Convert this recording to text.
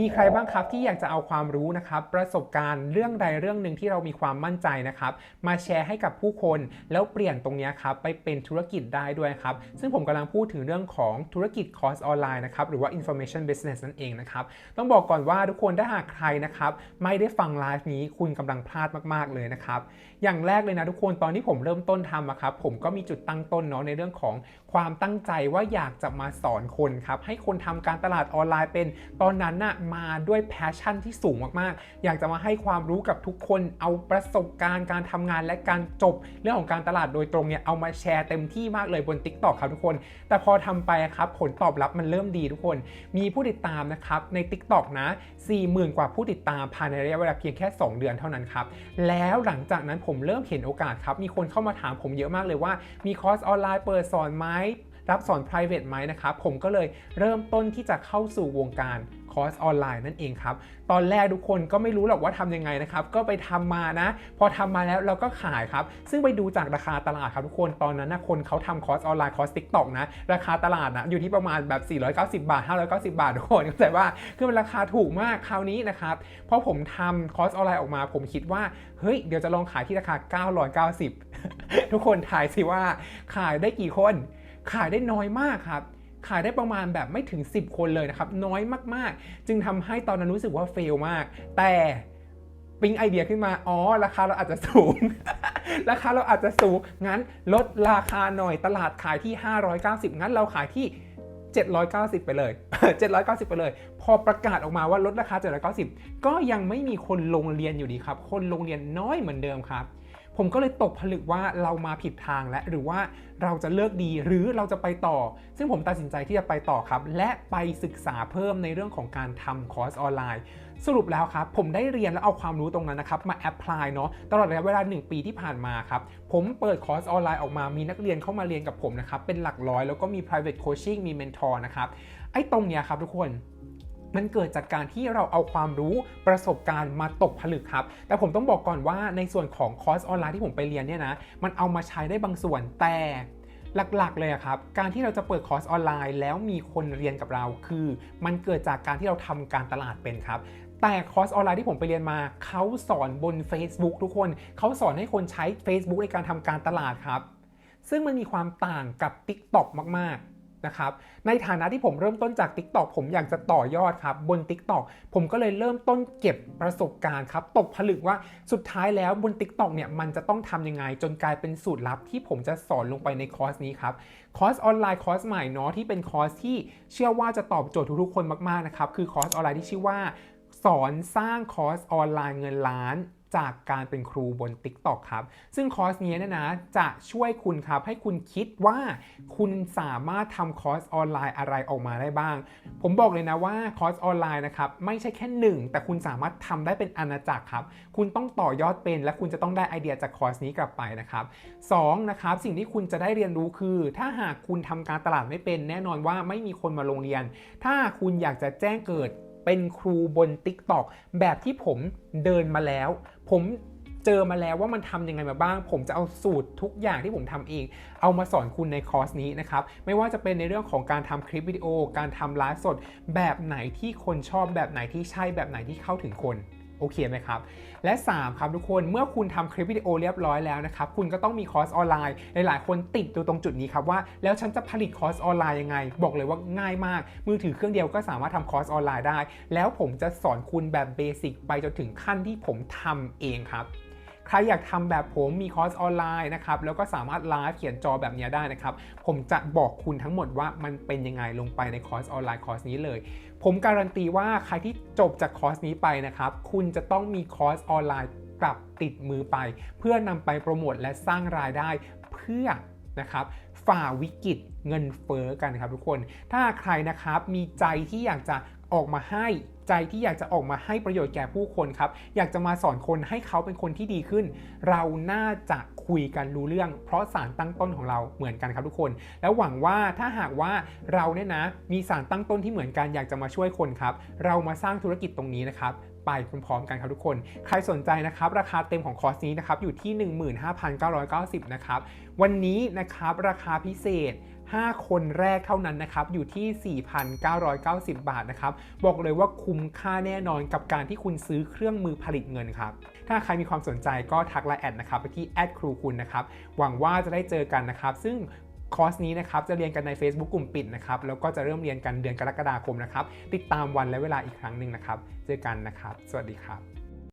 มีใครบ้างครับที่อยากจะเอาความรู้นะครับประสบการณ์เรื่องใดเรื่องหนึ่งที่เรามีความมั่นใจนะครับมาแชร์ให้กับผู้คน แล้วเปลี่ยนตรงนี้ครับไปเป็นธุรกิจได้ด้วยครับซึ่งผมกำลังพูดถึงเรื่องของธุรกิจคอร์สออนไลน์นะครับหรือว่า information business นั่นเองนะครับต้องบอกก่อนว่าทุกคนถ้าหากใครนะครับไม่ได้ฟังไลฟ์นี้คุณกำลังพลาดมาก ๆเลยนะครับอย่างแรกเลยนะทุกคนตอนที่ผมเริ่มต้นทำอะครับผมก็มีจุดตั้งต้นเนาะในเรื่องของความตั้งใจว่าอยากจะมาสอนคนครับให้คนทำการตลาดออนไลน์เป็นตอนนั้นน่ะมาด้วยแพชชั่นที่สูงมากๆ อยากจะมาให้ความรู้กับทุกคนเอาประสบการณ์การทำงานและการจบเรื่องของการตลาดโดยตรงเนี่ยเอามาแชร์เต็มที่มากเลยบน Tik t o k ครับทุกคน แต่พอทำไปครับผลตอบรับมันเริ่มดีทุกคน มีผู้ติดตามนะครับใน Tik t o k นะ 40,000 กว่าผู้ติดตามภายในระยะเวลาเพียงแค่ 2 เดือนเท่านั้นครับแล้วหลังจากนั้นผมเริ่มเห็นโอกาสครับมีคนเข้ามาถามผมเยอะมากเลยว่า มีคอร์สออนไลน์เปิดสอนไหมรับสอน private ไหมนะครับ ผมก็เลยเริ่มต้นที่จะเข้าสู่วงการ คอร์สออนไลน์นั่นเองครับ ตอนแรกทุกคนก็ไม่รู้หรอกว่าทำยังไงนะครับ ก็ไปทำมานะ พอทำมาแล้วเราก็ขายครับ ซึ่งไปดูจากราคาตลาดครับทุกคน ตอนนั้นนะคนเขาทำคอร์สออนไลน์คอร์สติ๊กต็อกนะ ราคาตลาดนะอยู่ที่ประมาณแบบ 490 บาท 590 บาททุกคนเข้าใจว่าคือมันราคาถูกมากคราวนี้นะครับเพราะผมทำคอร์สออนไลน์ออกมา ผมคิดว่าเฮ้ยเดี๋ยวจะลองขายที่ราคา 990 ทุกคนทายสิว่าขายได้กี่คน ขายได้น้อยมากครับ ขายได้ประมาณแบบไม่ถึง 10 คนเลยนะครับ น้อยมากๆ จึงทำให้ตอนนั้นรู้สึกว่าเฟลมาก แต่ปิ๊งไอเดียขึ้นมา อ๋อ ราคาเราอาจจะสูง ราคาเราอาจจะสูง งั้นลดราคาหน่อย ตลาดขายที่ 590 งั้นเราขายที่ 790 ไปเลย 790 ไปเลย พอประกาศออกมาว่าลดราคา 790 ก็ยังไม่มีคนลงเรียนอยู่ดีครับ คนลงเรียนน้อยเหมือนเดิมครับ ผมก็เลยตกผลึกว่าเรามาผิดทางและหรือว่าเราจะเลิกดีหรือเราจะไปต่อ ซึ่งผมตัดสินใจที่จะไปต่อครับ และไปศึกษาเพิ่มในเรื่องของการทำคอร์สออนไลน์ สรุปแล้วครับ ผมได้เรียนและเอาความรู้ตรงนั้นนะครับ มาแอพพลายเนาะตลอดระยะเวลา 1 ปีที่ผ่านมาครับ ผมเปิดคอร์สออนไลน์ออกมามีนักเรียนเข้ามาเรียนกับผมนะครับ เป็นหลักร้อยแล้วก็มี private coaching มี mentor นะครับไอ้ตรงเนี้ยครับทุกคน มันเกิดจากการที่เราเอาความรู้ประสบการณ์มาตกผลึกครับ แต่ผมต้องบอกก่อนว่าในส่วนของคอร์สออนไลน์ที่ผมไปเรียนเนี่ยนะ มันเอามาใช้ได้บางส่วนแต่หลักๆ เลยครับ การที่เราจะเปิดคอร์สออนไลน์แล้วมีคนเรียนกับเรา คือ มันเกิดจากการที่เราทำการตลาดเป็นครับ แต่คอร์สออนไลน์ที่ผมไปเรียนมา เขาสอนบน Facebook ทุกคน เขาสอนให้คนใช้ Facebook ในการทำการตลาดครับ ซึ่งมันมีความต่างกับ TikTok มากๆ นะครับในฐานะที่ผมเริ่มต้นจาก TikTok ผมอยากจะต่อยอดครับบน TikTok ผมก็เลยเริ่มต้นเก็บประสบการณ์ครับตกผลึกว่าสุดท้ายแล้วบน TikTok เนี่ยมันจะต้องทำยังไง จนกลายเป็นสูตรลับที่ผมจะสอนลงไปในคอร์สนี้ครับคอร์สออนไลน์คอร์สใหม่เนาะที่เป็นคอร์สที่เชื่อว่าจะตอบโจทย์ทุกๆคนมากๆนะครับคือคอร์สออนไลน์ที่ชื่อว่า สอนสร้างคอร์สออนไลน์เงินล้าน จากการเป็นครูบน TikTok ครับ ซึ่งคอร์สนี้เนี่ยนะจะช่วยคุณครับ ให้คุณคิดว่าคุณสามารถทำคอร์สออนไลน์อะไรออกมาได้บ้าง ผมบอกเลยนะว่าคอร์สออนไลน์นะครับไม่ใช่แค่หนึ่งแต่คุณสามารถทำได้เป็นอาณาจักรครับ คุณต้องต่อยอดเป็น และคุณจะต้องได้ไอเดียจากคอร์สนี้กลับไปนะครับ2นะครับสิ่งที่คุณจะได้เรียนรู้คือ ถ้าหากคุณทำการตลาดไม่เป็น แน่นอนว่าไม่มีคนมาลงเรียน ถ้าคุณอยากจะแจ้งเกิด เป็นครูบน TikTok แบบที่ผมเดินมาแล้ว ผมเจอมาแล้วว่ามันทำยังไงมาบ้าง ผมจะเอาสูตรทุกอย่างที่ผมทำเอง เอามาสอนคุณในคอร์สนี้นะครับ ไม่ว่าจะเป็นในเรื่องของการทำคลิปวิดีโอ การทำไลฟ์สด แบบไหนที่คนชอบแบบไหนที่ใช่แบบไหนที่เข้าถึงคน โอเคไหมครับ และ 3 ครับทุกคนเมื่อคุณทำคลิปวิดีโอเรียบร้อยแล้วนะครับ คุณก็ต้องมีคอร์สออนไลน์ หลาย ๆ คนติดอยู่ตรงจุดนี้ครับว่า แล้วฉันจะผลิตคอร์สออนไลน์ยังไง บอกเลยว่าง่ายมาก มือถือเครื่องเดียวก็สามารถทำคอร์สออนไลน์ได้ แล้วผมจะสอนคุณแบบเบสิกไปจนถึงขั้นที่ผมทำเองครับ ใครอยากทำแบบผมมีคอร์สออนไลน์นะครับแล้วก็สามารถไลฟ์เขียนจอแบบนี้ได้นะครับ ผมจะบอกคุณทั้งหมดว่ามันเป็นยังไงลงไปในคอร์สออนไลน์คอร์สนี้เลย ผมการันตีว่าใครที่จบจากคอร์สนี้ไปนะครับคุณจะต้องมีคอร์สออนไลน์กลับติดมือไป เพื่อนำไปโปรโมทและสร้างรายได้เพื่อนะครับฝ่าวิกฤตเงินเฟ้อกันครับทุกคน ถ้าใครนะครับมีใจที่อยากจะออกมาให้ ใจที่อยากจะออกมาให้ประโยชน์แก่ผู้คนครับ อยากจะมาสอนคนให้เขาเป็นคนที่ดีขึ้น เราน่าจะคุยกันรู้เรื่อง เพราะสารตั้งต้นของเราเหมือนกันครับทุกคน แล้วหวังว่าถ้าหากว่าเราเนี่ยนะ มีสารตั้งต้นที่เหมือนกันอยากจะมาช่วยคนครับ เรามาสร้างธุรกิจตรงนี้นะครับ ไปพร้อมๆกันครับทุกคน ใครสนใจนะครับ ราคาเต็มของคอร์สนี้นะครับอยู่ที่ 15,990นะครับวันนี้นะครับราคาพิเศษ 5 คนแรกเท่านั้นนะครับอยู่ที่ 4,990 บาทนะครับบอกเลยว่าคุ้มค่าแน่นอนกับการที่คุณซื้อเครื่องมือผลิตเงินครับถ้าใครมีความสนใจก็ทักไลน์แอดนะครับไปที่แอดครูคุณนะครับหวังว่าจะได้เจอกันนะครับซึ่ง คอร์สนี้นะครับจะเรียนกันใน Facebook กลุ่มปิดนะครับแล้วก็จะเริ่มเรียนกันเดือนกรกฎาคมนะครับ ติดตามวันและเวลาอีกครั้งหนึ่งนะครับ เจอกันนะครับ สวัสดีครับ